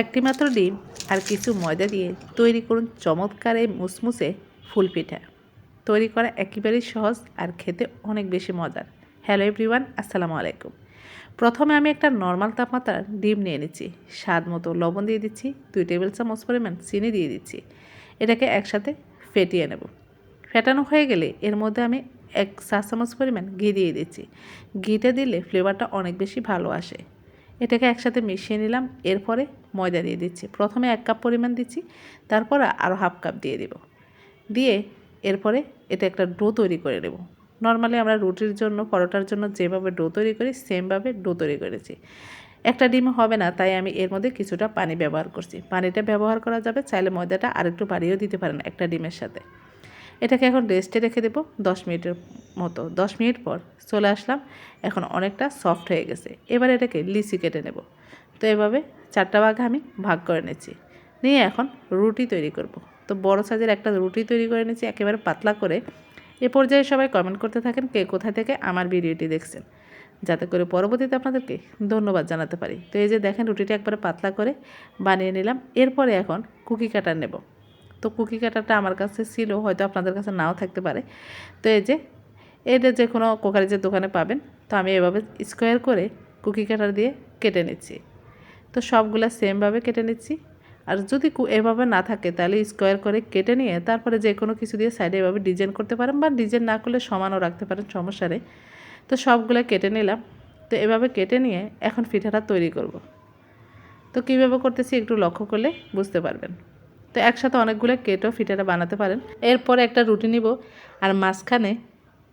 একটি মাত্র ডিম আর কিছু ময়দা দিয়ে তৈরি করুন চমৎকার এই মুসমুসে ফুল পিঠা। তৈরি করা একেবারেই সহজ আর খেতে অনেক বেশি মজার। হ্যালো এভরিওয়ান, আসসালামু আলাইকুম। প্রথমে আমি একটা নর্মাল তাপমাত্রার ডিম নিয়ে নিচ্ছি। স্বাদ মতো লবণ দিয়ে দিচ্ছি, দুই টেবিল চামচ পরিমাণ চিনি দিয়ে দিচ্ছি। এটাকে একসাথে ফেটিয়ে নেব। ফেটানো হয়ে গেলে এর মধ্যে আমি এক চা চামচ পরিমাণ ঘি দিয়ে দিচ্ছি। ঘিটা দিলে ফ্লেভারটা অনেক বেশি ভালো আসে। এটাকে একসাথে মিশিয়ে নিলাম, এরপরে ময়দা দিয়ে দিচ্ছি। প্রথমে এক কাপ পরিমাণ দিচ্ছি, তারপর আরও হাফ কাপ দিয়ে দেব। দিয়ে এরপরে এটা একটা ডো তৈরি করে নেব। নর্মালি আমরা রুটির জন্য, পরোটার জন্য যেভাবে ডো তৈরি করি, সেমভাবে ডো তৈরি করেছি। একটা ডিম হবে না, তাই আমি এর মধ্যে কিছুটা পানি ব্যবহার করছি। পানিটা ব্যবহার করা যাবে, চাইলে ময়দাটা আরেকটু বাড়িয়েও দিতে পারেন একটা ডিমের সাথে। এটাকে এখন রেস্টে রেখে দেবো দশ মিনিটের মতো। দশ মিনিট পর চলে আসলাম, এখন অনেকটা সফট হয়ে গেছে। এবার এটাকে লিচি কেটে নেব। তো এভাবে চারটা ভাগে আমি ভাগ করে নিচ্ছি। নিয়ে এখন রুটি তৈরি করব। তো বড় সাইজের একটা রুটি তৈরি করে নিচ্ছি, একেবারে পাতলা করে। এ পর্যায়ে সবাই কমেন্ট করতে থাকেন কে কোথায় থেকে আমার ভিডিওটি দেখছেন, যাতে করে পরবর্তীতে আপনাদেরকে ধন্যবাদ জানাতে পারি। তো এই যে দেখেন রুটিটা একবারে পাতলা করে বানিয়ে নিলাম। এরপরে এখন কুকি কাটার নেব। তো কুকি কাটারটা আমার কাছে ছিল, হয়তো আপনাদের কাছে নাও থাকতে পারে। তো এই যে, এটা যে কোনো কোকারিজের দোকানে পাবেন। তো আমি এভাবে স্কোয়ার করে কুকি কাটার দিয়ে কেটে নিচ্ছি। তো সবগুলো সেমভাবে কেটে নিচ্ছি। আর যদি এভাবে না থাকে, তাহলে স্কোয়ার করে কেটে নিয়ে তারপরে যে কোনো কিছু দিয়ে সাইডে এভাবে ডিজাইন করতে পারেন বা ডিজাইন না করলে সমানও রাখতে পারেন, সমস্যা নেই। তো সবগুলো কেটে নিলাম। তো এভাবে কেটে নিয়ে এখন পিঠাটা তৈরি করব। তো কীভাবে করতেছি একটু লক্ষ্য করলে বুঝতে পারবেন। তো একসাথে অনেকগুলো কেটেও ফিটাটা বানাতে পারেন। এরপরে একটা রুটি নিব আর মাঝখানে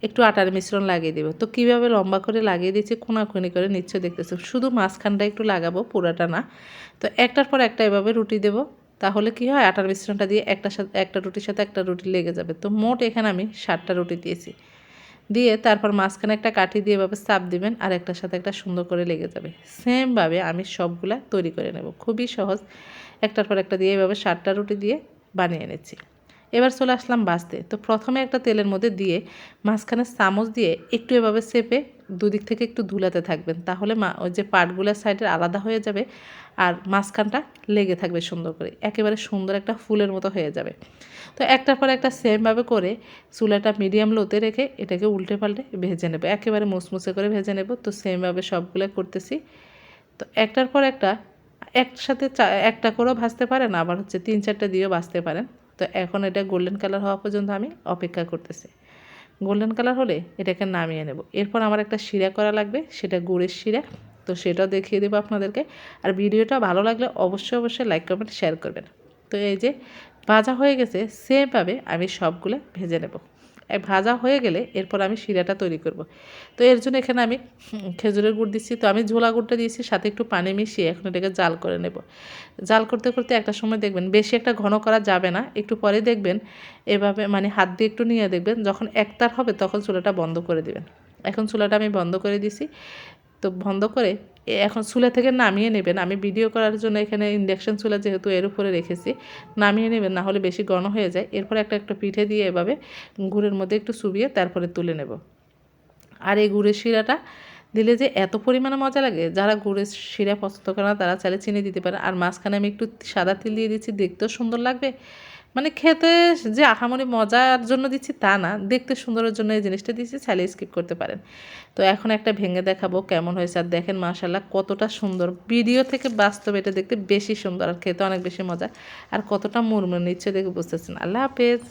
একটু আটার মিশ্রণ লাগিয়ে দেবো। তো কীভাবে লম্বা করে লাগিয়ে দিচ্ছি কোনাকুনি করে নিশ্চয় দেখতেছো শুধু মাঝখানটা একটু লাগাবো পুরাটা না। তো একটার পর একটা এভাবে রুটি দেবো। তাহলে কি হয়? আটার মিশ্রণটা দিয়ে একটা সাথে, একটা রুটির সাথে একটা রুটি লেগে যাবে। তো মোট এখানে আমি ষাটটা রুটি দিয়েছি। দিয়ে তারপর মাঝখানে একটা কাঠি দিয়ে এভাবে চাপ দিবেন আর একটার সাথে একটা সুন্দর করে লেগে যাবে। সেমভাবে আমি সবগুলা তৈরি করে নেব। খুবই সহজ। একটার পর একটা দিয়ে এভাবে ষাটটা রুটি দিয়ে বানিয়ে নিচ্ছি এবার চলে আসলাম বাঁচতে। তো প্রথমে একটা তেলের মধ্যে দিয়ে মাঝখানে চামচ দিয়ে একটু এভাবে চেপে দুদিক থেকে একটু ধুলাতে থাকবেন। তাহলে মা ওই যে পাটগুলোর সাইডের আলাদা হয়ে যাবে আর মাঝখানটা লেগে থাকবে সুন্দর করে। একেবারে সুন্দর একটা ফুলের মতো হয়ে যাবে। তো একটার পর একটা সেমভাবে করে চুলাটা মিডিয়াম লোতে রেখে এটাকে উল্টে পাল্টে ভেজে নেব। একেবারে মুসমুসে করে ভেজে নেব। তো সেমভাবে সবগুলো করতেছি। তো একটার পর একটা একসাথে একটা করেও ভাজতে পারেন আবার হচ্ছে তিন চারটে দিয়েও ভাজতে পারেন। তো এখন এটা গোল্ডেন কালার হওয়া পর্যন্ত আমি অপেক্ষা করতেছি। গোল্ডেন কালার হলে এটাকে নামিয়ে নেব। এরপর আমার একটা শিরা করা লাগবে, সেটা গুড়ের শিরা। তো সেটাও দেখিয়ে দেবো আপনাদেরকে। আর ভিডিওটা ভালো লাগলে অবশ্যই অবশ্যই লাইক কমেন্ট শেয়ার করবেন। তো এই যে ভাজা হয়ে গেছে সেমভাবে আমি সবগুলো ভেজে নেব। ভাজা হয়ে গেলে এরপর আমি শিরাটা তৈরি করব। তো এর জন্য এখানে আমি খেজুরের গুড় দিচ্ছি। তো আমি ঝোলা গুড়টা দিয়েছি, সাথে একটু পানি মিশিয়ে এখন এটাকে জাল করে নেব। জাল করতে করতে একটা সময় দেখবেন, বেশি একটা ঘন করা যাবে না। একটু পরে দেখবেন, এভাবে মানে হাত দিয়ে একটু নিয়ে দেখবেন, যখন একতার হবে তখন চুলাটা বন্ধ করে দিবেন। এখন চুলাটা আমি বন্ধ করে দিছি তো বন্ধ করে এখন চুলা থেকে নামিয়ে নেবেন। আমি ভিডিও করার জন্য এখানে ইন্ডাকশন চুলা যেহেতু এর উপরে রেখেছি, নামিয়ে নেবেন, না হলে বেশি ঘন হয়ে যায়। এরপর একটা একটা পিঠে দিয়ে এভাবে গুড়ের মধ্যে একটু চুবিয়ে তারপরে তুলে নেব। আর এই গুড়ের শিরাটা দিলে যে এত পরিমাণে মজা লাগে, যারা গুড়ের শিরা পছন্দ করে না তারা চাইলে চিনি দিতে পারে। আর মাঝখানে আমি একটু সাদা তিল দিয়ে দিচ্ছি, দেখতেও সুন্দর লাগবে। মানে খেতে যে আহামরি মজার জন্য দিচ্ছি তা না, দেখতে সুন্দরের জন্য এই জিনিসটা দিচ্ছি চাইলে স্কিপ করতে পারেন। তো এখন একটা ভেঙে দেখাবো কেমন হয়েছে, আর দেখেন মাশাল্লাহ কতটা সুন্দর। ভিডিও থেকে বাস্তবে এটা দেখতে বেশি সুন্দর আর খেতে অনেক বেশি মজা, আর কতটা মুরমুর নিচ্ছে দেখে বুঝতেছেন। আল্লাহ হাফেজ।